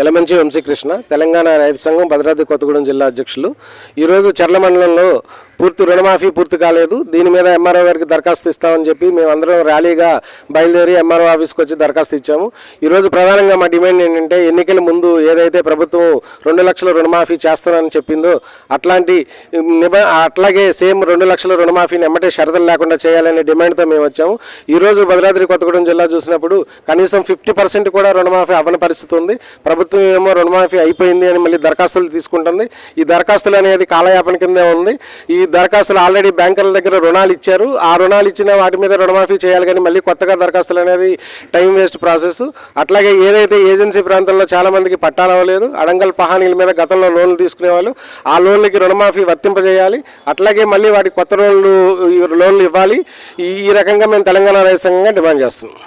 ఎలమంచి వంశీకృష్ణ తెలంగాణ రైతు సంఘం భద్రాద్రి కొత్తగూడెం జిల్లా అధ్యక్షులు. ఈరోజు చర్ల మండలంలో పూర్తి రుణమాఫీ పూర్తి కాలేదు. దీని మీద ఎంఆర్ఓ గారికి దరఖాస్తు ఇస్తామని చెప్పి మేమందరం ర్యాలీగా బయలుదేరి ఎంఆర్ఓ ఆఫీస్కి వచ్చి దరఖాస్తు ఇచ్చాము. ఈరోజు ప్రధానంగా మా డిమాండ్ ఏంటంటే ఎన్నికల ముందు ఏదైతే ప్రభుత్వం రెండు లక్షల రుణమాఫీ చేస్తానని చెప్పిందో అట్లాంటి నిబ అట్లాగే సేమ్ రెండు లక్షల రుణమాఫీని ఎమ్మటే షరతులు లేకుండా చేయాలనే డిమాండ్తో మేము వచ్చాము. ఈరోజు భద్రాద్రి కొత్తగూడెం జిల్లా చూసినప్పుడు కనీసం ఫిఫ్టీ పర్సెంట్ కూడా రుణమాఫీ అవ్వని పరిస్థితి ఉంది. ప్రభుత్వం ఏమో రుణమాఫీ అయిపోయింది అని మళ్ళీ దరఖాస్తులు తీసుకుంటుంది. ఈ దరఖాస్తులు అనేది కాలయాపన కిందే ఉంది. ఈ దరఖాస్తులు ఆల్రెడీ బ్యాంకర్ల దగ్గర రుణాలు ఇచ్చారు. ఆ రుణాలు ఇచ్చిన వాటి మీద రుణమాఫీ చేయాలి కానీ మళ్ళీ కొత్తగా దరఖాస్తులు అనేది టైం వేస్ట్ ప్రాసెస్. అట్లాగే ఏదైతే ఏజెన్సీ ప్రాంతంలో చాలా మందికి పట్టాలు అవ్వలేదు అడంగల్ పహానీల మీద గతంలో లోన్లు తీసుకునేవాళ్ళు ఆ లోన్లకి రుణమాఫీ వర్తింపజేయాలి. అట్లాగే మళ్ళీ వాటి కొత్త లోన్లు లోన్లు ఇవ్వాలి. ఈ ఈ రకంగా మేము తెలంగాణ రైతు సంఘంగా డిమాండ్ చేస్తున్నాం.